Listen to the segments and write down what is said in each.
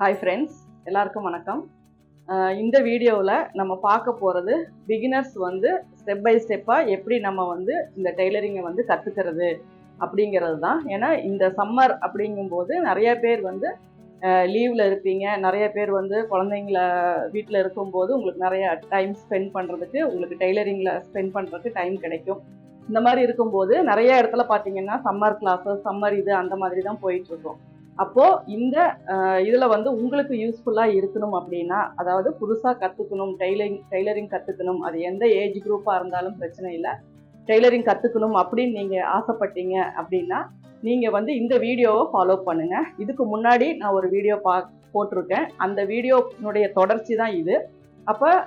Hi friends எல்லாருக்கும் வணக்கம். இந்த வீடியோவில் நம்ம பார்க்க போகிறது பிகினர்ஸ் வந்து ஸ்டெப் பை ஸ்டெப்பாக எப்படி நம்ம வந்து இந்த டெய்லரிங்கை வந்து கற்றுக்கிறது அப்படிங்கிறது தான் ஏன்னா இந்த சம்மர் அப்படிங்கும்போது நிறைய பேர் வந்து லீவில் இருப்பீங்க. நிறைய பேர் வந்து குழந்தைங்கள வீட்டில் இருக்கும்போது உங்களுக்கு நிறைய டைம் ஸ்பெண்ட் பண்ணுறதுக்கு உங்களுக்கு டெய்லரிங்கில் ஸ்பெண்ட் பண்ணுறதுக்கு டைம் கிடைக்கும். இந்த மாதிரி இருக்கும்போது நிறைய இடத்துல பார்த்தீங்கன்னா சம்மர் கிளாஸஸ் சம்மர் இது அந்த மாதிரி தான் போயிட்டுருக்கோம் அப்போது இந்த இதில் வந்து உங்களுக்கு யூஸ்ஃபுல்லாக இருக்கணும் அப்படின்னா அதாவது புதுசாக கற்றுக்கணும் டெய்லரிங் டெய்லரிங் கற்றுக்கணும் அது எந்த ஏஜ் குரூப்பாக இருந்தாலும் பிரச்சனை இல்லை. டெய்லரிங் கற்றுக்கணும் அப்படின்னு நீங்கள் ஆசைப்பட்டீங்க அப்படின்னா நீங்கள் வந்து இந்த வீடியோவை ஃபாலோ பண்ணுங்கள் இதுக்கு முன்னாடி நான் ஒரு வீடியோ பா போட்டிருக்கேன். அந்த வீடியோனுடைய தொடர்ச்சி தான் இது. அப்போ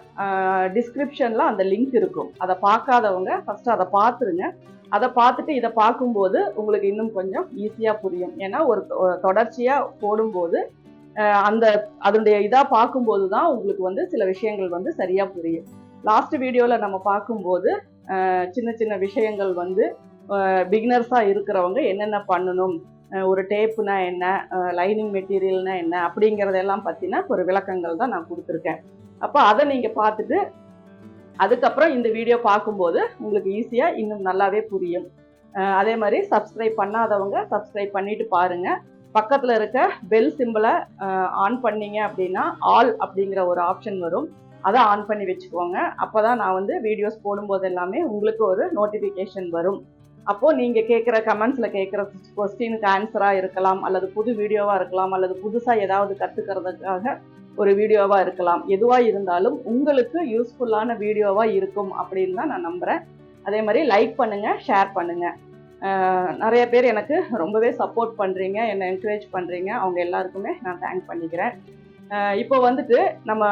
டிஸ்கிரிப்ஷனில் அந்த லிங்க் இருக்கும். அதை பார்க்காதவங்க ஃபஸ்ட்டு அதை பார்த்துருங்க. அதை பார்த்துட்டு இதை பார்க்கும்போது உங்களுக்கு இன்னும் கொஞ்சம் ஈஸியாக புரியும். ஏன்னா ஒரு தொ- தொடர்ச்சியாக போடும்போது அந்த அதனுடைய இதாக பார்க்கும்போது தான் உங்களுக்கு வந்து சில விஷயங்கள் வந்து சரியாக புரியும். லாஸ்ட் வீடியோவில் நம்ம பார்க்கும்போது சின்ன சின்ன விஷயங்கள் வந்து பிகினர்ஸாக இருக்கிறவங்க என்னென்ன பண்ணணும்? ஒரு டேப்புனா என்ன? லைனிங் மெட்டீரியல்னா என்ன? அப்படிங்கிறதெல்லாம் பற்றின ஒரு விளக்கங்கள் தான் நான் கொடுத்துருக்கேன். அப்போ அதை நீங்கள் பார்த்துட்டு அதுக்கப்புறம் இந்த வீடியோ பார்க்கும்போது உங்களுக்கு ஈஸியாக இன்னும் நல்லாவே புரியும். அதே மாதிரி சப்ஸ்கிரைப் பண்ணாதவங்க சப்ஸ்கிரைப் பண்ணிட்டு பாருங்க. பக்கத்தில் இருக்க பெல் சிம்பிளை ஆன் பண்ணீங்க அப்படின்னா ஆல் அப்படிங்கிற ஒரு ஆப்ஷன் வரும். அதை ஆன் பண்ணி வச்சுக்கோங்க. அப்போ தான் நான் வந்து வீடியோஸ் போடும்போது எல்லாமே உங்களுக்கு ஒரு நோட்டிஃபிகேஷன் வரும். அப்போது நீங்கள் கேட்குற கமெண்ட்ஸில் கேட்குற கொஸ்டினுக்கு ஆன்சராக இருக்கலாம் அல்லது புது வீடியோவாக இருக்கலாம் அல்லது புதுசாக ஏதாவது கற்றுக்கிறதுக்காக ஒரு வீடியோவாக இருக்கலாம். எதுவாக இருந்தாலும் உங்களுக்கு யூஸ்ஃபுல்லான வீடியோவாக இருக்கும் அப்படின்னு தான் நான் நம்புகிறேன் அதே மாதிரி லைக் பண்ணுங்கள் ஷேர் பண்ணுங்கள் நிறைய பேர் எனக்கு ரொம்பவே சப்போர்ட் பண்ணுறீங்க என்னை என்கரேஜ் பண்ணுறீங்க அவங்க எல்லாருக்குமே நான் தேங்க் பண்ணிக்கிறேன். இப்போ வந்துட்டு நம்ம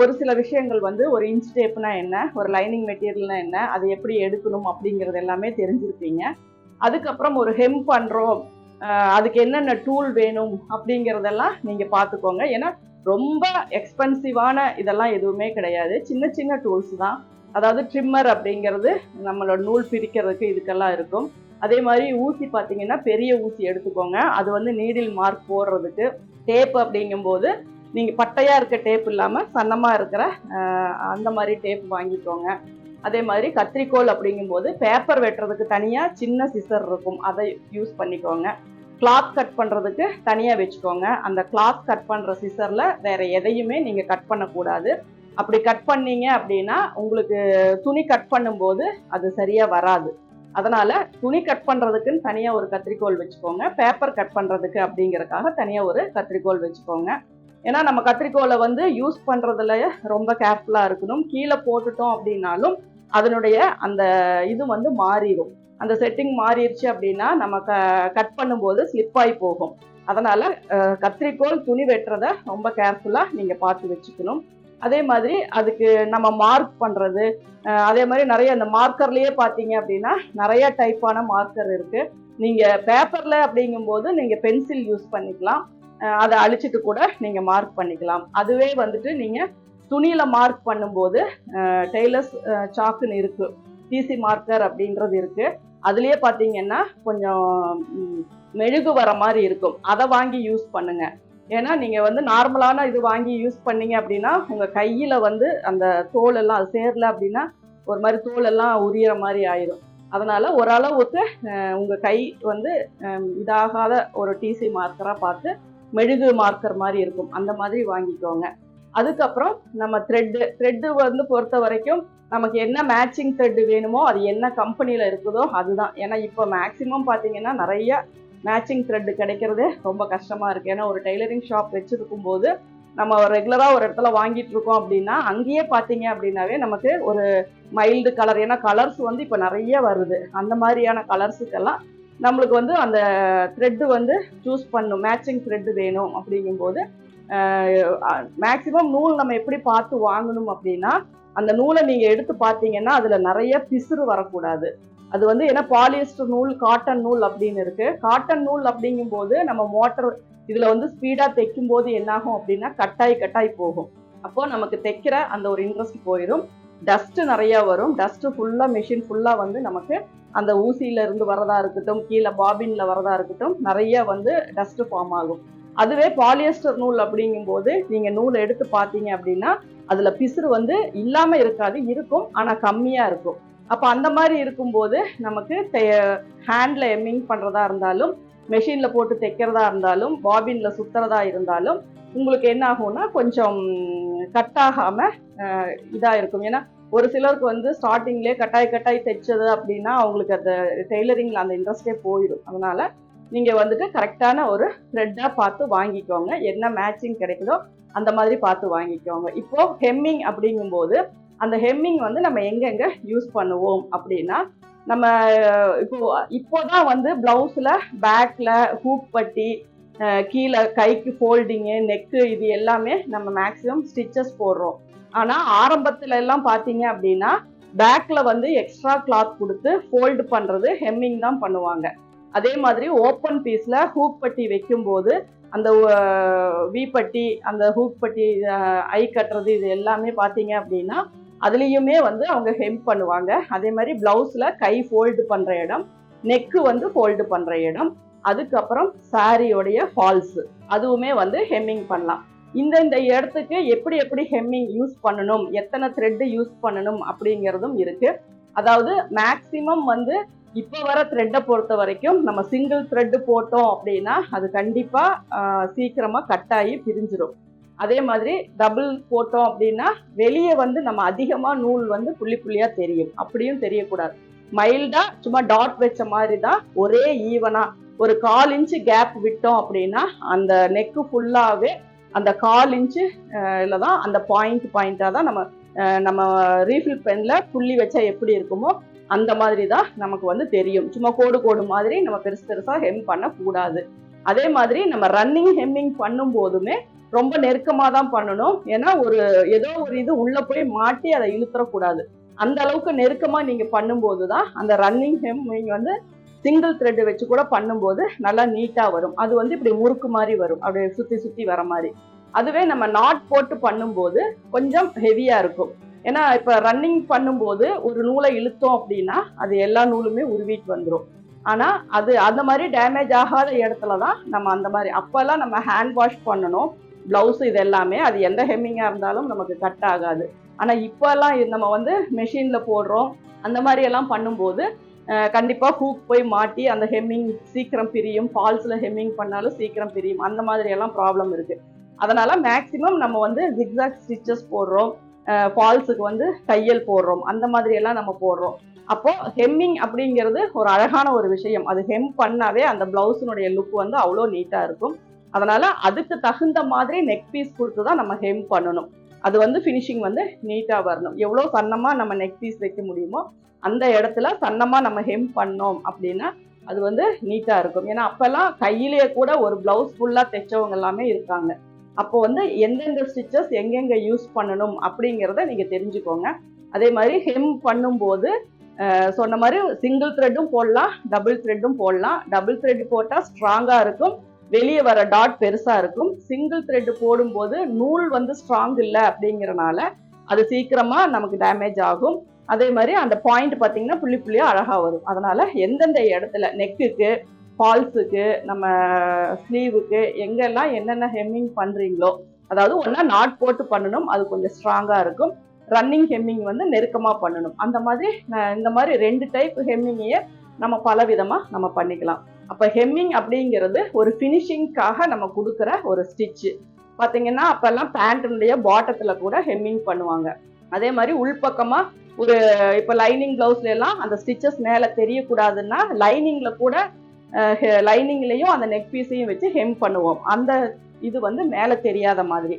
ஒரு சில விஷயங்கள் வந்து ஒரு இன்ச் டேப்னா என்ன ஒரு லைனிங் மெட்டீரியல்னா என்ன அதை எப்படி எடுக்கணும் அப்படிங்கிறது எல்லாமே தெரிஞ்சிருப்பீங்க. அதுக்கப்புறம் ஒரு ஹெம் பண்ணுறோம் அதுக்கு என்னென்ன டூல் வேணும் அப்படிங்கிறதெல்லாம் நீங்கள் பார்த்துக்கோங்க. ஏன்னா ரொம்ப எக்ஸ்பென்சிவான இதெல்லாம் எதுவுமே கிடையாது. சின்ன சின்ன டூல்ஸ் தான். அதாவது ட்ரிம்மர் அப்படிங்கிறது நம்மளோட நூல் பிரிக்கிறதுக்கு இதுக்கெல்லாம் இருக்கும். அதே மாதிரி ஊசி பார்த்தீங்கன்னா பெரிய ஊசி எடுத்துக்கோங்க. அது வந்து நீடில் மார்க் போடுறதுக்கு. டேப் அப்படிங்கும்போது நீங்கள் பட்டையாக இருக்க டேப் இல்லாமல் சன்னமாக இருக்கிற அந்த மாதிரி டேப் வாங்கிக்கோங்க. அதே மாதிரி கத்திரிக்கோல் அப்படிங்கும்போது பேப்பர் வெட்டுறதுக்கு தனியாக சின்ன சிசர் இருக்கும். அதை யூஸ் பண்ணிக்கோங்க. கிளாத் கட் பண்ணுறதுக்கு தனியாக வச்சுக்கோங்க. அந்த கிளாத் கட் பண்ணுற சிசரில் வேறு எதையுமே நீங்கள் கட் பண்ணக்கூடாது. அப்படி கட் பண்ணீங்க அப்படின்னா உங்களுக்கு துணி கட் பண்ணும்போது அது சரியாக வராது. அதனால் துணி கட் பண்ணுறதுக்குன்னு தனியாக ஒரு கத்திரிக்கோல் வச்சுக்கோங்க. பேப்பர் கட் பண்ணுறதுக்கு அப்படிங்கிறதுக்காக தனியாக ஒரு கத்திரிக்கோல் வச்சுக்கோங்க. ஏன்னா நம்ம கத்திரிக்கோலை வந்து யூஸ் பண்ணுறதுல ரொம்ப கேர்ஃபுல்லாக இருக்கணும். கீழே போட்டுட்டோம் அப்படின்னாலும் அதனுடைய அந்த இது வந்து மாறிடும் அந்த செட்டிங் மாறிடுச்சு அப்படின்னா நம்ம க கட் பண்ணும்போது ஸ்லிப் ஆகி போகும். அதனால் கத்திரிக்கோள் துணி வெட்டுறதை ரொம்ப கேர்ஃபுல்லாக நீங்கள் பார்த்து வச்சுக்கணும். அதே மாதிரி அதுக்கு நம்ம மார்க் பண்ணுறது அதே மாதிரி நிறைய அந்த மார்க்கர்லேயே பார்த்தீங்க அப்படின்னா நிறைய டைப்பான மார்க்கர் இருக்குது நீங்கள் பேப்பரில் அப்படிங்கும்போது நீங்கள் பென்சில் யூஸ் பண்ணிக்கலாம். அதை அழிச்சிட்டு கூட நீங்கள் மார்க் பண்ணிக்கலாம். அதுவே வந்துட்டு நீங்கள் துணியில் மார்க் பண்ணும்போது டெய்லர்ஸ் சாக்குன்னு இருக்குது டிசி மார்க்கர் அப்படின்றது இருக்குது அதுலேயே பார்த்தீங்கன்னா கொஞ்சம் மெழுகு வர மாதிரி இருக்கும். அதை வாங்கி யூஸ் பண்ணுங்க. ஏன்னா நீங்கள் வந்து நார்மலான இது வாங்கி யூஸ் பண்ணீங்க அப்படின்னா உங்கள் கையில் வந்து அந்த தோல் எல்லாம் அது சேரல அப்படின்னா ஒரு மாதிரி தோல் எல்லாம் உரியற மாதிரி ஆயிடும் அதனால ஓரளவுக்கு உங்கள் உங்க கை வந்து இதாகாத ஒரு டிசி மார்க்கராக பார்த்து மெழுகு மார்க்கர் மாதிரி இருக்கும். அந்த மாதிரி வாங்கிக்கோங்க. அதுக்கப்புறம் நம்ம த்ரெட்டு த்ரெட்டு வந்து பொறுத்த வரைக்கும் நமக்கு என்ன மேட்சிங் த்ரெட் வேணுமோ அது என்ன கம்பெனியில் இருக்குதோ அதுதான். ஏன்னா இப்போ மேக்ஸிமம் பார்த்தீங்கன்னா நிறைய மேட்சிங் த்ரெட் கிடைக்கிறதே ரொம்ப கஷ்டமாக இருக்குது ஏன்னா ஒரு டெய்லரிங் ஷாப் வச்சுருக்கும் போது நம்ம ரெகுலராக ஒரு இடத்துல வாங்கிட்டு இருக்கோம் அப்படின்னா அங்கேயே பார்த்தீங்க அப்படின்னாவே நமக்கு ஒரு மைல்டு கலர் ஏன்னா கலர்ஸ் வந்து இப்போ நிறைய வருது. அந்த மாதிரியான கலர்ஸுக்கெல்லாம் நம்மளுக்கு வந்து அந்த த்ரெட்டு வந்து சூஸ் பண்ணும் மேட்சிங் த்ரெட்டு வேணும் அப்படிங்கும்போது மேக்சிமம் நூல் நம்ம எப்படி பார்த்து வாங்கணும் அப்படின்னா அந்த நூலை நீங்கள் எடுத்து பார்த்தீங்கன்னா அதில் நிறைய பிசுறு வரக்கூடாது. அது வந்து ஏன்னா பாலிஸ்டர் நூல் காட்டன் நூல் அப்படின்னு இருக்கு. காட்டன் நூல் அப்படிங்கும்போது நம்ம மோட்டர் இதில் வந்து ஸ்பீடாக தைக்கும் போது என்னாகும் அப்படின்னா கட்டாய் கட்டாய் போகும். அப்போ நமக்கு தைக்கிற அந்த ஒரு இன்ட்ரெஸ்ட் போயிடும் டஸ்ட்டு நிறையா வரும். டஸ்ட்டு ஃபுல்லாக மிஷின் ஃபுல்லாக வந்து நமக்கு அந்த ஊசியில இருந்து வரதா இருக்கட்டும் கீழே பாபின்ல வரதா இருக்கட்டும் நிறைய வந்து டஸ்ட் ஃபார்ம் ஆகும். அதுவே பாலியஸ்டர் நூல் அப்படிங்கும்போது நீங்க நூலை எடுத்து பார்த்தீங்க அப்படின்னா அதுல பிசுறு வந்து இல்லாம இருக்காது இருக்கும் ஆனா கம்மியா இருக்கும். அப்ப அந்த மாதிரி இருக்கும்போது நமக்கு ஹேண்ட்ல எம்மிங் பண்றதா இருந்தாலும் மெஷின்ல போட்டு தைக்கிறதா இருந்தாலும் பாபின்ல சுத்துறதா இருந்தாலும் உங்களுக்கு என்ன ஆகும்னா கொஞ்சம் கட் ஆகாம இதாக இருக்கும். ஏன்னா ஒரு சிலருக்கு வந்து ஸ்டார்டிங்லேயே கட்டாய் கட்டாய் தைச்சது அப்படின்னா அவங்களுக்கு அந்த டெய்லரிங்கில் அந்த இன்ட்ரெஸ்டே போயிடும். அதனால நீங்கள் வந்துட்டு கரெக்டான ஒரு த்ரெட்டாக பார்த்து வாங்கிக்கோங்க. என்ன மேட்சிங் கிடைக்குதோ அந்த மாதிரி பார்த்து வாங்கிக்கோங்க. இப்போது ஹெம்மிங் அப்படிங்கும்போது அந்த ஹெம்மிங் வந்து நம்ம எங்கெங்கே யூஸ் பண்ணுவோம் அப்படின்னா நம்ம அஹ், இப்போ இப்போதான் வந்து ப்ளவுஸில் பேக்கில் ஹூப் பட்டி கீழே கைக்கு ஃபோல்டிங்கு நெக்கு இது எல்லாமே நம்ம மேக்ஸிமம் ஸ்டிச்சஸ் போடுறோம். ஆனால் ஆரம்பத்துல எல்லாம் பார்த்தீங்க அப்படின்னா பேக்கில் வந்து எக்ஸ்ட்ரா கிளாத் கொடுத்து ஃபோல்டு பண்ணுறது ஹெம்மிங் தான் பண்ணுவாங்க. அதே மாதிரி ஓப்பன் பீஸில் ஹூக் பட்டி வைக்கும்போது அந்த வி பட்டி அந்த ஹூக் பட்டி ஐ கட்டுறது இது எல்லாமே பார்த்தீங்க அப்படின்னா அதுலேயுமே வந்து அவங்க ஹெம்ப் பண்ணுவாங்க. அதே மாதிரி ப்ளவுஸில் கை ஃபோல்டு பண்ணுற இடம் நெக்கு வந்து ஃபோல்டு பண்ணுற இடம் அதுக்கப்புறம் சாரியோடைய ஃபால்ஸு அதுவுமே வந்து ஹெம்மிங் பண்ணலாம். இந்த இந்த இடத்துக்கு எப்படி எப்படி ஹெம்மிங் யூஸ் பண்ணணும் எத்தனை த்ரெட்டு யூஸ் பண்ணணும் அப்படிங்கிறதும் இருக்குது அதாவது மேக்சிமம் வந்து இப்போ வர த்ரெட்டை பொறுத்த வரைக்கும் நம்ம சிங்கிள் த்ரெட்டு போட்டோம் அப்படின்னா அது கண்டிப்பாக சீக்கிரமாக கட் ஆகி பிரிஞ்சிடும் அதே மாதிரி டபுள் போட்டோம் அப்படின்னா வெளியே வந்து நம்ம அதிகமாக நூல் வந்து புள்ளி புள்ளியாக தெரியும். அப்படியும் தெரியக்கூடாது. மைல்டாக சும்மா டாட் வச்ச மாதிரி தான் ஒரே ஈவனாக ஒரு கால் இன்ச்சு கேப் விட்டோம் அப்படின்னா அந்த நெக்கு ஃபுல்லாகவே அந்த கால் இன்ச்சு இல்லை தான் அந்த பாயிண்ட் பாயிண்ட்டாக தான் நம்ம நம்ம ரீஃபில் பெனில் புள்ளி வச்சா எப்படி இருக்குமோ அந்த மாதிரி தான் நமக்கு வந்து தெரியும். சும்மா கோடு கோடு மாதிரி நம்ம பெருசு பெருசாக ஹெம் பண்ணக்கூடாது. அதே மாதிரி நம்ம ரன்னிங் ஹெம்மிங் பண்ணும் போதுமே ரொம்ப நெருக்கமாக தான் பண்ணணும். ஏன்னா ஒரு ஏதோ ஒரு இது உள்ளே போய் மாட்டி அதை இழுத்துறக்கூடாது. அந்த அளவுக்கு நெருக்கமாக நீங்கள் பண்ணும்போது தான் அந்த ரன்னிங் ஹெம்மிங் வந்து சிங்கிள் த்ரெட் வச்சு கூட பண்ணும்போது நல்லா நீட்டாக வரும். அது வந்து இப்படி முறுக்கு மாதிரி வரும். அப்படியே சுற்றி சுற்றி வர மாதிரி. அதுவே நம்ம நாட் போட்டு பண்ணும்போது கொஞ்சம் ஹெவியாக இருக்கும். ஏன்னா இப்போ ரன்னிங் பண்ணும்போது ஒரு நூலை இழுத்தோம் அப்படின்னா அது எல்லா நூலுமே உருவிட்டு வந்துடும் ஆனால் அது அந்த மாதிரி டேமேஜ் ஆகாத இடத்துல தான் நம்ம அந்த மாதிரி அப்போல்லாம் நம்ம ஹேண்ட் வாஷ் பண்ணணும் ப்ளவுஸ் இது எல்லாமே அது எந்த ஹெம்மிங்காக இருந்தாலும் நமக்கு கட் ஆகாது. ஆனால் இப்போல்லாம் இது நம்ம வந்து மெஷினில் போடுறோம் அந்த மாதிரி எல்லாம் பண்ணும்போது கண்டிப்பாக ஹூக் போய் மாட்டி அந்த ஹெம்மிங் சீக்கிரம் பிரியும் ஃபால்ஸில் ஹெம்மிங் பண்ணாலும் சீக்கிரம் பிரியும் அந்த மாதிரி எல்லாம் ப்ராப்ளம் இருக்குது அதனால் மேக்ஸிமம் நம்ம வந்து ஜிக்ஸாக் ஸ்டிச்சஸ் போடுறோம். ஃபால்ஸுக்கு வந்து தையல் போடுறோம். அந்த மாதிரி எல்லாம் நம்ம போடுறோம். அப்போ ஹெம்மிங் அப்படிங்கிறது ஒரு அழகான ஒரு விஷயம். அது ஹெம் பண்ணாவே அந்த பிளவுஸினுடைய லுக் வந்து அவ்வளோ நீட்டாக இருக்கும். அதனால அதுக்கு தகுந்த மாதிரி நெக் பீஸ் கொடுத்து தான் நம்ம ஹெம் பண்ணணும். அது வந்து ஃபினிஷிங் வந்து நீட்டாக வரணும். எவ்வளோ சன்னமாக நம்ம நெக் பீஸ் வைக்க முடியுமோ அந்த இடத்துல சன்னமாக நம்ம ஹெம் பண்ணோம் அப்படின்னா அது வந்து நீட்டாக இருக்கும். ஏன்னா அப்போல்லாம் கையிலேயே கூட ஒரு ப்ளவுஸ் ஃபுல்லாக தைச்சவங்க எல்லாமே இருக்காங்க. அப்போ வந்து எந்தெந்த ஸ்டிச்சஸ் எங்கெங்கே யூஸ் பண்ணணும் அப்படிங்கிறத நீங்கள் தெரிஞ்சுக்கோங்க. அதே மாதிரி ஹெம் பண்ணும்போது சொன்ன மாதிரி சிங்கிள் த்ரெட்டும் போடலாம் டபுள் த்ரெட்டும் போடலாம். டபுள் த்ரெட் போட்டால் ஸ்ட்ராங்காக இருக்கும். வெளியே வர டாட் பெருசாக இருக்கும். சிங்கிள் த்ரெட் போடும்போது நூல் வந்து ஸ்ட்ராங் இல்லை அப்படிங்கிறனால அது சீக்கிரமாக நமக்கு டேமேஜ் ஆகும். அதே மாதிரி அந்த பாயிண்ட் பார்த்தீங்கன்னா புள்ளி புள்ளியாக அழகாக வரும். அதனால எந்தெந்த இடத்துல நெக்குக்கு ஃபால்ஸுக்கு நம்ம ஸ்லீவுக்கு எங்கெல்லாம் என்னென்ன ஹெம்மிங் பண்ணுறீங்களோ அதாவது ஒன்றா நாட் போட்டு பண்ணணும் அது கொஞ்சம் ஸ்ட்ராங்காக இருக்கும். ரன்னிங் ஹெம்மிங் வந்து நெருக்கமாக பண்ணணும். அந்த மாதிரி நான் இந்த மாதிரி ரெண்டு டைப் ஹெம்மிங்கையே நம்ம பல விதமாக நம்ம பண்ணிக்கலாம். அப்போ ஹெம்மிங் அப்படிங்கிறது ஒரு ஃபினிஷிங்க்காக நம்ம கொடுக்குற ஒரு ஸ்டிச்சு பார்த்தீங்கன்னா அப்போல்லாம் பேண்ட்டுடைய பாட்டத்தில் கூட ஹெம்மிங் பண்ணுவாங்க. அதே மாதிரி உள்பக்கமாக ஒரு இப்போ லைனிங் ப்ளவுஸ்ல எல்லாம் அந்த ஸ்டிச்சஸ் மேலே தெரியக்கூடாதுன்னா லைனிங்கில் கூட லைனிங்லேயும் அந்த நெக் பீஸையும் வச்சு ஹெம் பண்ணுவோம். அந்த இது வந்து மேலே தெரியாத மாதிரி.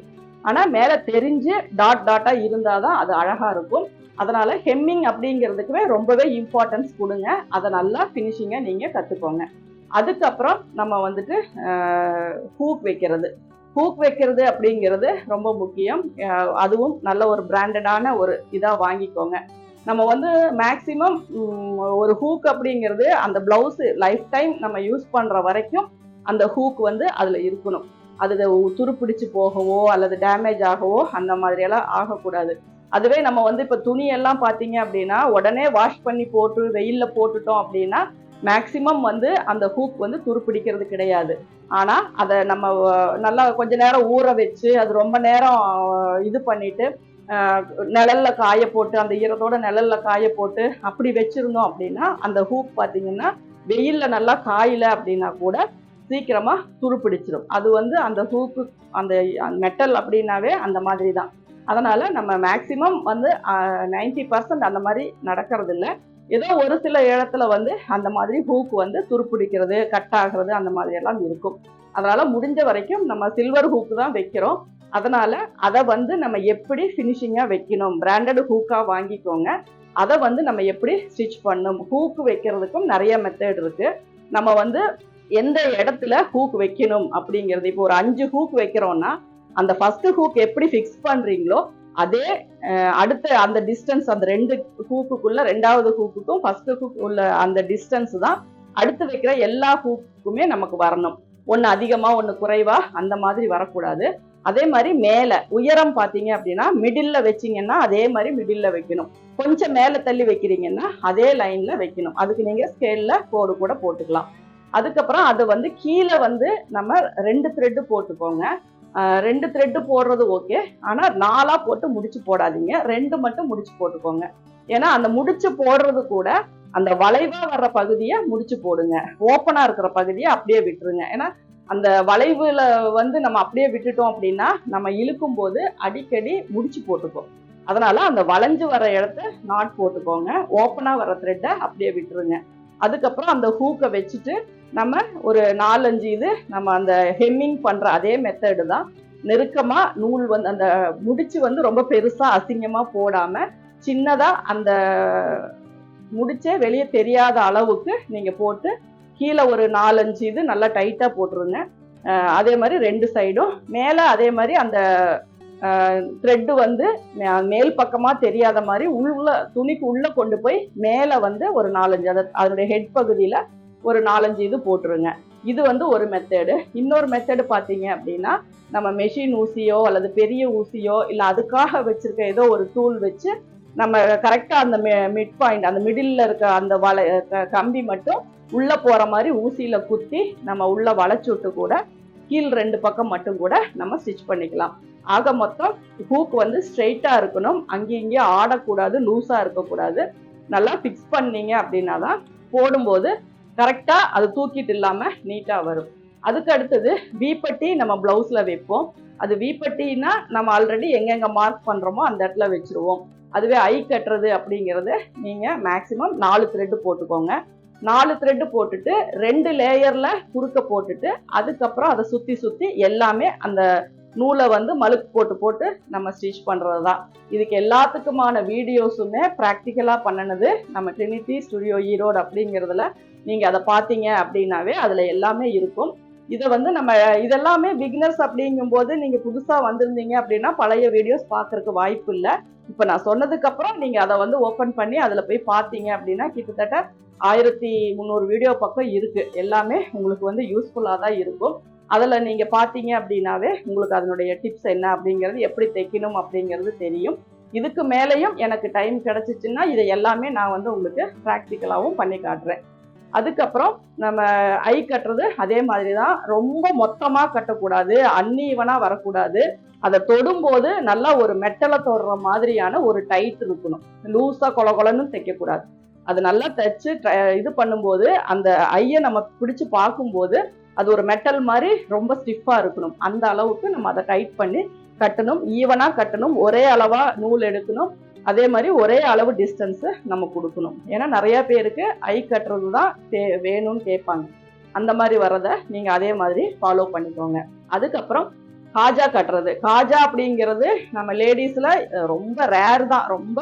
ஆனால் மேலே தெரிஞ்சு டாட் டாட்டாக இருந்தால் தான் அது அழகாக இருக்கும். அதனால் ஹெம்மிங் அப்படிங்கிறதுக்குமே ரொம்பவே இம்பார்ட்டன்ஸ் கொடுங்க. அதை நல்லா ஃபினிஷிங்காக நீங்கள் கற்றுக்கோங்க அதுக்கப்புறம் நம்ம வந்துட்டு ஹூக் வைக்கிறது. ஹூக் வைக்கிறது அப்படிங்கிறது ரொம்ப முக்கியம். அதுவும் நல்ல ஒரு பிராண்டடான ஒரு இதாக வாங்கிக்கோங்க. நம்ம வந்து மேக்சிமம் ஒரு ஹூக் அப்படிங்கிறது அந்த ப்ளவுஸு லைஃப் டைம் நம்ம யூஸ் பண்ணுற வரைக்கும் அந்த ஹூக் வந்து அதில் இருக்கணும். அது துருப்பிடிச்சு போகவோ அல்லது டேமேஜ் ஆகவோ அந்த மாதிரியெல்லாம் ஆகக்கூடாது. அதுவே நம்ம வந்து இப்போ துணியெல்லாம் பார்த்தீங்க அப்படின்னா உடனே வாஷ் பண்ணி போட்டு வெயிலில் போட்டுட்டோம் அப்படின்னா மேக்சிமம் வந்து அந்த ஹூக் வந்து துருப்பிடிக்கிறது கிடையாது. ஆனால் அதை நம்ம நல்லா கொஞ்ச நேரம் ஊற வச்சு அது ரொம்ப நேரம் இது பண்ணிட்டு நிழல்ல காய போட்டு அந்த ஈரத்தோட நிழல்ல காய போட்டு அப்படி வச்சிருந்தோம் அப்படின்னா அந்த ஹூக் பார்த்தீங்கன்னா வெயில்ல நல்லா காயில அப்படின்னா கூட சீக்கிரமா துருப்பிடிச்சிடும் அது வந்து அந்த ஹூக்கு அந்த மெட்டல் அப்படின்னாவே அந்த மாதிரி தான் அதனால நம்ம மேக்சிமம் வந்து நைன்டி பர்சன்ட் அந்த மாதிரி நடக்கிறது இல்லை ஏதோ ஒரு சில இடத்துல வந்து அந்த மாதிரி ஹூக் வந்து துருப்பிடிக்கிறது கட் ஆகிறது அந்த மாதிரி எல்லாம் இருக்கும். அதனால முடிஞ்ச வரைக்கும் நம்ம சில்வர் ஹூக்கு தான் வைக்கிறோம். அதனால் அதை வந்து நம்ம எப்படி ஃபினிஷிங்காக வைக்கணும்? பிராண்டட் ஹூக்காக வாங்கிக்கோங்க. அதை வந்து நம்ம எப்படி ஸ்டிச் பண்ணணும் ஹூக்கு வைக்கிறதுக்கும் நிறைய மெத்தட் இருக்குது நம்ம வந்து எந்த இடத்துல ஹூக் வைக்கணும் அப்படிங்கிறது இப்போ ஒரு அஞ்சு ஹூக் வைக்கிறோம்னா அந்த ஃபஸ்ட்டு ஹூக் எப்படி ஃபிக்ஸ் பண்ணுறீங்களோ அதே அடுத்த அந்த டிஸ்டன்ஸ் அந்த ரெண்டு ஹூக்குக்குள்ள ரெண்டாவது ஹூக்குக்கும் ஃபர்ஸ்ட் ஹூக் உள்ள அந்த டிஸ்டன்ஸ் தான் அடுத்து வைக்கிற எல்லா ஹூக்குமே நமக்கு வரணும். ஒன்று அதிகமாக ஒன்று குறைவாக அந்த மாதிரி வரக்கூடாது. அதே மாதிரி மேலே உயரம் பார்த்தீங்க அப்படின்னா மிடில்ல வச்சிங்கன்னா அதே மாதிரி மிடில்ல வைக்கணும். கொஞ்சம் மேலே தள்ளி வைக்கிறீங்கன்னா அதே லைனில் வைக்கணும். அதுக்கு நீங்கள் ஸ்கேல்ல கோடு கூட போட்டுக்கலாம். அதுக்கப்புறம் அது வந்து கீழே வந்து நம்ம ரெண்டு த்ரெட்டு போட்டுக்கோங்க. ரெண்டு த்ரெட்டு போடுறது ஓகே ஆனால் நாலாக போட்டு முடிச்சு போடாதீங்க. ரெண்டு மட்டும் முடிச்சு போட்டுக்கோங்க. ஏன்னா அந்த முடிச்சு போடுறது கூட அந்த வளைவா வர்ற பகுதியை முடிச்சு போடுங்க. ஓப்பனா இருக்கிற பகுதியை அப்படியே விட்டுருங்க. ஏன்னா அந்த வளைவுல வந்து நம்ம அப்படியே விட்டுட்டோம் அப்படின்னா நம்ம இழுக்கும் போது அடிக்கடி முடிச்சு போட்டுக்கும். அதனால அந்த வளைஞ்சு வர இடத்த நாட் போட்டுக்கோங்க. ஓப்பனா வர த்ரெட்டை அப்படியே விட்டுருங்க. அதுக்கப்புறம் அந்த ஹூக்கை வச்சுட்டு நம்ம ஒரு நாலஞ்சு இது நம்ம அந்த ஹெம்மிங் பண்ற அதே மெத்தடு தான். நெருக்கமா நூல் வந்து அந்த முடிச்சு வந்து ரொம்ப பெருசா அசிங்கமா போடாம சின்னதா அந்த முடிச்சே வெளியே தெரியாத அளவுக்கு நீங்க போட்டு கீழே ஒரு நாலஞ்சு இது நல்லா டைட்டா போட்டுருங்க. அதே மாதிரி ரெண்டு சைடும். மேலே அதே மாதிரி அந்த த்ரெட்டு வந்து மேல் பக்கமா தெரியாத மாதிரி உள்ள துணிக்கு உள்ள கொண்டு போய் மேலே வந்து ஒரு நாலஞ்சு அதை அதனுடைய ஹெட் பகுதியில ஒரு நாலஞ்சு இது போட்டுருங்க. இது வந்து ஒரு மெத்தேடு இன்னொரு மெத்தேடு பார்த்தீங்க அப்படின்னா நம்ம மெஷின் ஊசியோ அல்லது பெரிய ஊசியோ இல்லை அதுக்காக வச்சுருக்க ஏதோ ஒரு டூல் வச்சு நம்ம கரெக்டாக அந்த மிட் பாயிண்ட் அந்த மிடில் இருக்க அந்த வளை க- கம்பி மட்டும் உள்ளே போகிற மாதிரி ஊசியில் குத்தி நம்ம உள்ளே வளைச்சி விட்டு கூட கீழ் ரெண்டு பக்கம் மட்டும் கூட நம்ம ஸ்டிச் பண்ணிக்கலாம். ஆக மொத்தம் ஹூக் வந்து ஸ்ட்ரெயிட்டாக இருக்கணும். அங்கேயும் இங்கேயும் ஆடக்கூடாது லூஸாக இருக்கக்கூடாது. நல்லா ஃபிக்ஸ் பண்ணீங்க அப்படின்னா தான் போடும்போது கரெக்டாக அது தூக்கிட்டு இல்லாமல் நீட்டாக வரும். அதுக்கு அடுத்தது வீப்பட்டி நம்ம ப்ளவுஸில் வைப்போம். அது வீப்பட்டின்னா நம்ம ஆல்ரெடி எங்கெங்கே மார்க் பண்ணுறோமோ அந்த இடத்துல வச்சிருவோம். அதுவே ஐ கட்டுறது அப்படிங்கிறது நீங்கள் மேக்சிமம் நாலு த்ரெட்டு போட்டுக்கோங்க. நாலு த்ரெட்டு போட்டுட்டு ரெண்டு லேயரில் குறுக்க போட்டுட்டு அதுக்கப்புறம் அதை சுற்றி சுற்றி எல்லாமே அந்த நூலை வந்து மழுக்கு போட்டு போட்டு நம்ம ஸ்டிச் பண்ணுறது தான் இதுக்கு எல்லாத்துக்குமான வீடியோஸுமே ப்ராக்டிக்கலாக பண்ணினது நம்ம ட்ரினிட்டி ஸ்டுடியோ ஈரோடு அப்படிங்கிறதுல நீங்கள் அதை பார்த்தீங்க அப்படின்னாவே அதில் எல்லாமே இருக்கும். இதை வந்து நம்ம இதெல்லாமே பிகினர்ஸ் அப்படிங்கும்போது நீங்கள் புதுசாக வந்திருந்தீங்க அப்படின்னா பழைய வீடியோஸ் பார்க்குறக்கு வாய்ப்பு இல்லை. இப்போ நான் சொன்னதுக்கப்புறம் நீங்கள் அதை வந்து ஓப்பன் பண்ணி அதில் போய் பார்த்தீங்க அப்படின்னா கிட்டத்தட்ட ஆயிரத்தி முந்நூறு வீடியோ பக்கம் இருக்கு. எல்லாமே உங்களுக்கு வந்து யூஸ்ஃபுல்லாக தான் இருக்கும். அதில் நீங்கள் பார்த்தீங்க அப்படின்னாவே உங்களுக்கு அதனுடைய டிப்ஸ் என்ன அப்படிங்கிறது எப்படி தைக்கணும் அப்படிங்கிறது தெரியும். இதுக்கு மேலேயும் எனக்கு டைம் கிடச்சிச்சின்னா இதை எல்லாமே நான் வந்து உங்களுக்கு ப்ராக்டிக்கலாகவும் பண்ணி காட்டுறேன். அதுக்கப்புறம் நம்ம ஐ கட்டுறது அதே மாதிரி தான் ரொம்ப மொத்தமாக கட்டக்கூடாது. அன்னீவனாக வரக்கூடாது. அதை தொடும்போது நல்லா ஒரு மெட்டலை தொடுற மாதிரியான ஒரு டைட் இருக்கணும். லூஸாக கொல கொலன்னு தைக்கக்கூடாது. அது நல்லா தைச்சு இது பண்ணும்போது அந்த ஐயை நம்ம பிடிச்சி பார்க்கும்போது அது ஒரு மெட்டல் மாதிரி ரொம்ப ஸ்டிஃபாக இருக்கணும். அந்த அளவுக்கு நம்ம அதை டைட் பண்ணி கட்டணும். ஈவனாக கட்டணும். ஒரே அளவாக நூல் எடுக்கணும். அதே மாதிரி ஒரே அளவு டிஸ்டன்ஸு நம்ம கொடுக்கணும். ஏன்னா நிறையா பேருக்கு ஐ கட்டுறது தான் தே வேணும்னு கேட்பாங்க. அந்த மாதிரி வர்றதை நீங்கள் அதே மாதிரி ஃபாலோ பண்ணிக்கோங்க. அதுக்கப்புறம் காஜா கட்டுறது. காஜா அப்படிங்கிறது நம்ம லேடிஸில் ரொம்ப ரேர் தான். ரொம்ப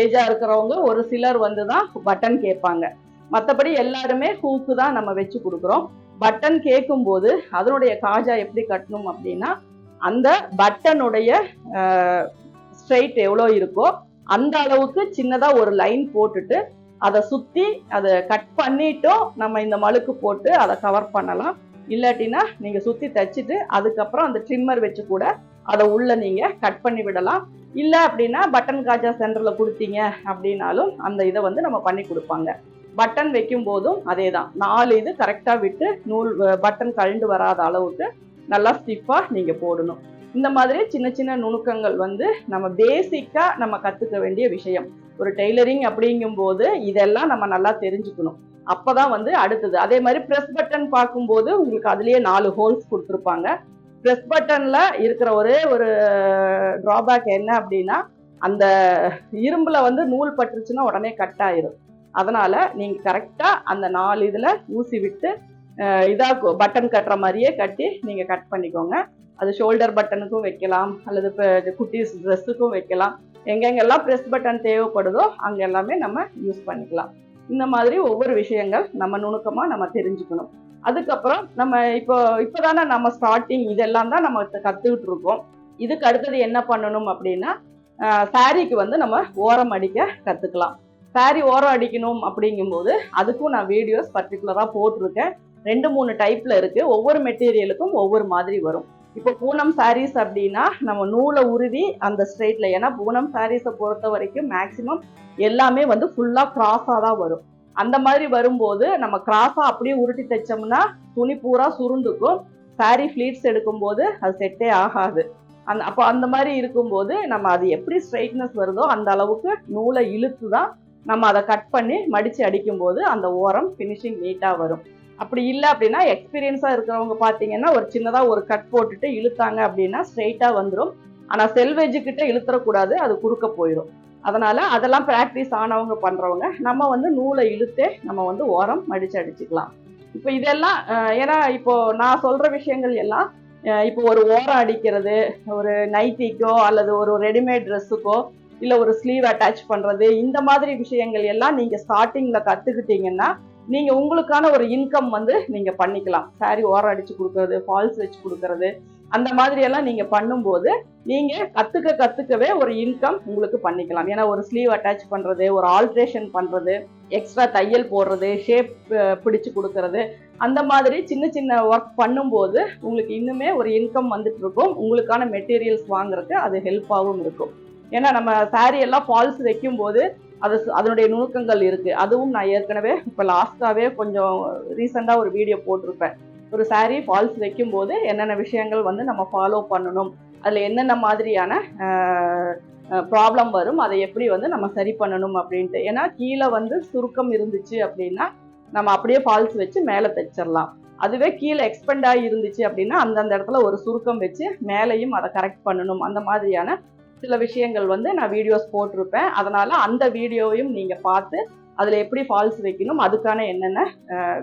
ஏஜாக இருக்கிறவங்க ஒரு சிலர் வந்து தான் பட்டன் கேட்பாங்க. மற்றபடி எல்லாருமே ஹூக்கு தான் நம்ம வச்சு கொடுக்குறோம். பட்டன் கேட்கும்போது அதனுடைய காஜா எப்படி கட்டணும் அப்படின்னா அந்த பட்டனுடைய ஸ்ட்ரைட் எவ்வளோ இருக்கோ அந்த அளவுக்கு சின்னதாக ஒரு லைன் போட்டுட்டு அதை சுற்றி அதை கட் பண்ணிட்டும் நம்ம இந்த மழுக்கு போட்டு அதை கவர் பண்ணலாம். இல்லாட்டினா நீங்கள் சுற்றி தைச்சிட்டு அதுக்கப்புறம் அந்த ட்ரிம்மர் வச்சு கூட அதை உள்ள நீங்கள் கட் பண்ணி விடலாம். இல்லை அப்படின்னா பட்டன் காஜா சென்டரில் கொடுத்தீங்க அப்படின்னாலும் அந்த இதை வந்து நம்ம பண்ணி கொடுப்பாங்க. பட்டன் வைக்கும் போதும் அதே தான் நாலு இது கரெக்டாக விட்டு நூல் பட்டன் கழண்டு வராத அளவுக்கு நல்லா ஸ்டிஃபாக நீங்கள் போடணும். இந்த மாதிரி சின்ன சின்ன நுணுக்கங்கள் வந்து நம்ம பேசிக்காக நம்ம கற்றுக்க வேண்டிய விஷயம். ஒரு டெய்லரிங் அப்படிங்கும்போது இதெல்லாம் நம்ம நல்லா தெரிஞ்சுக்கணும். அப்போ தான் வந்து அடுத்தது. அதே மாதிரி ப்ரெஸ் பட்டன் பார்க்கும்போது உங்களுக்கு அதுலேயே நாலு ஹோல்ஸ் கொடுத்துருப்பாங்க. ப்ரெஸ் பட்டனில் இருக்கிற ஒரே ஒரு ட்ராபேக் என்ன அப்படின்னா அந்த இரும்பில் வந்து நூல் பட்டுருச்சுன்னா உடனே கட் ஆயிரும். அதனால் நீங்கள் கரெக்டாக அந்த நாலு இதில் ஊசி விட்டு இதாக பட்டன் கட்டுற மாதிரியே கட்டி நீங்கள் கட் பண்ணிக்கோங்க. அது ஷோல்டர் பட்டனுக்கும் வைக்கலாம் அல்லது இப்போ குட்டீஸ் ட்ரெஸ்ஸுக்கும் வைக்கலாம். எங்கெங்கெல்லாம் ப்ரெஸ் பட்டன் தேவைப்படுதோ அங்கே எல்லாமே நம்ம யூஸ் பண்ணிக்கலாம். இந்த மாதிரி ஒவ்வொரு விஷயங்கள் நம்ம நுணுக்கமாக நம்ம தெரிஞ்சுக்கணும். அதுக்கப்புறம் நம்ம இப்போ இப்போதானே நம்ம ஸ்டார்டிங் இதெல்லாம் தான் நம்ம கற்றுக்கிட்டு இருக்கோம். இதுக்கு அடுத்தது என்ன பண்ணணும் அப்படின்னா சாரீக்கு வந்து நம்ம ஓரம் அடிக்க கற்றுக்கலாம் சாரி ஓரம் அடிக்கணும் அப்படிங்கும்போது அதுக்கும் நான் வீடியோஸ் பர்டிகுலராக போட்டிருக்கேன். ரெண்டு மூணு டைப்பில் இருக்குது ஒவ்வொரு மெட்டீரியலுக்கும் ஒவ்வொரு மாதிரி வரும். இப்போ பூனம் சாரீஸ் அப்படின்னா நம்ம நூலை உருவி அந்த ஸ்ட்ரெயிட்ல ஏன்னா பூனம் சாரீஸை பொறுத்த வரைக்கும் மேக்சிமம் எல்லாமே வந்து ஃபுல்லாக கிராஸாக தான் வரும். அந்த மாதிரி வரும்போது நம்ம கிராஸாக அப்படியே உருட்டி தைச்சோம்னா துணி பூரா சுருண்டுக்கும். சாரீ ஃப்ளீட்ஸ் எடுக்கும்போது அது செட்டே ஆகாது. அந் அப்போ அந்த மாதிரி இருக்கும்போது நம்ம அது எப்படி ஸ்ட்ரைட்னஸ் வருதோ அந்த அளவுக்கு நூலை இழுத்து தான் நம்ம அதை கட் பண்ணி மடித்து அடிக்கும்போது அந்த ஓரம் ஃபினிஷிங் நீட்டாக வரும். அப்படி இல்லை அப்படின்னா எக்ஸ்பீரியன்ஸாக இருக்கிறவங்க பார்த்தீங்கன்னா ஒரு சின்னதாக ஒரு கட் போட்டுட்டு இழுத்தாங்க அப்படின்னா ஸ்ட்ரெயிட்டாக வந்துடும் ஆனால் செல்வேஜுக்கிட்ட இழுத்துறக்கூடாது அது குறுக்க போயிடும் அதனால் அதெல்லாம் ப்ராக்டிஸ் ஆனவங்க பண்ணுறவங்க நம்ம வந்து நூலை இழுத்தே நம்ம வந்து ஓரம் மடித்து அடிச்சுக்கலாம். இப்போ இதெல்லாம் ஏன்னா இப்போ நான் சொல்கிற விஷயங்கள் எல்லாம் இப்போ ஒரு ஓரம் அடிக்கிறது ஒரு நைட்டிக்கோ அல்லது ஒரு ரெடிமேட் ட்ரெஸ்ஸுக்கோ இல்லை ஒரு ஸ்லீவ் அட்டாச் பண்ணுறது இந்த மாதிரி விஷயங்கள் எல்லாம் நீங்கள் ஸ்டார்டிங்கில் கற்றுக்கிட்டீங்கன்னா நீங்கள் உங்களுக்கான ஒரு இன்கம் வந்து நீங்கள் பண்ணிக்கலாம். சாரி ஓரம் அடித்து கொடுக்கறது ஃபால்ஸ் வச்சு கொடுக்கறது அந்த மாதிரியெல்லாம் நீங்கள் பண்ணும்போது நீங்கள் கற்றுக்க கற்றுக்கவே ஒரு இன்கம் உங்களுக்கு பண்ணிக்கலாம். ஏன்னா ஒரு ஸ்லீவ் அட்டாச் பண்ணுறது ஒரு ஆல்ட்ரேஷன் பண்ணுறது எக்ஸ்ட்ரா தையல் போடுறது ஷேப் பிடிச்சு கொடுக்கறது அந்த மாதிரி சின்ன சின்ன ஒர்க் பண்ணும்போது உங்களுக்கு இன்னுமே ஒரு இன்கம் வந்துட்டு இருக்கும் உங்களுக்கான மெட்டீரியல்ஸ் வாங்குறதுக்கு அது ஹெல்ப்பாகவும் இருக்கும். ஏன்னா நம்ம saree எல்லாம் ஃபால்ஸ் வைக்கும்போது அது அதனுடைய நுணுக்கங்கள் இருக்கு. அதுவும் நான் ஏற்கனவே இப்போ லாஸ்ட்டாகவே கொஞ்சம் ரீசெண்டாக ஒரு வீடியோ போட்டிருப்பேன். ஒரு saree ஃபால்ஸ் வைக்கும்போது என்னென்ன விஷயங்கள் வந்து நம்ம ஃபாலோ பண்ணணும். அதில் என்னென்ன மாதிரியான ப்ராப்ளம் வரும் அதை எப்படி வந்து நம்ம சரி பண்ணணும் அப்படின்ட்டு. ஏன்னா கீழே வந்து சுருக்கம் இருந்துச்சு அப்படின்னா நம்ம அப்படியே ஃபால்ஸ் வச்சு மேலே தைச்சிடலாம். அதுவே கீழே எக்ஸ்பெண்ட் ஆகி இருந்துச்சு அப்படின்னா அந்தந்த இடத்துல ஒரு சுருக்கம் வச்சு மேலேயும் அதை கரெக்ட் பண்ணணும். அந்த மாதிரியான சில விஷயங்கள் வந்து நான் வீடியோஸ் போட்டிருப்பேன். அதனால் அந்த வீடியோவையும் நீங்கள் பார்த்து அதில் எப்படி ஃபால்ஸ் வைக்கணும் அதுக்கான என்னென்ன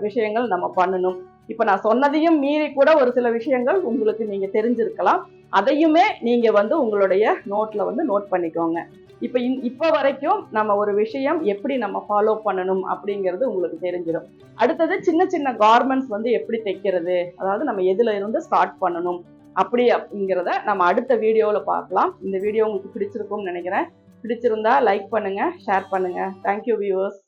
விஷயங்கள் நம்ம பண்ணணும். இப்போ நான் சொன்னதையும் மீறி கூட ஒரு சில விஷயங்கள் உங்களுக்கு நீங்கள் தெரிஞ்சிருக்கலாம். அதையுமே நீங்கள் வந்து உங்களுடைய நோட்டில் வந்து நோட் பண்ணிக்கோங்க. இப்போ இந் இப்போ வரைக்கும் நம்ம ஒரு விஷயம் எப்படி நம்ம ஃபாலோ பண்ணணும் அப்படிங்கிறது உங்களுக்கு தெரிஞ்சிடும். அடுத்தது சின்ன சின்ன கார்மெண்ட்ஸ் வந்து எப்படி தைக்கிறது? அதாவது நம்ம எதில் இருந்து ஸ்டார்ட் பண்ணணும்? அப்படி அப்படிங்கிறத நம்ம அடுத்த வீடியோவில் பார்க்கலாம். இந்த வீடியோ உங்களுக்கு பிடிச்சிருக்கும்னு நினைக்கிறேன். பிடிச்சிருந்தா லைக் பண்ணுங்கள் ஷேர் பண்ணுங்கள் தேங்க்யூ வியூவர்ஸ்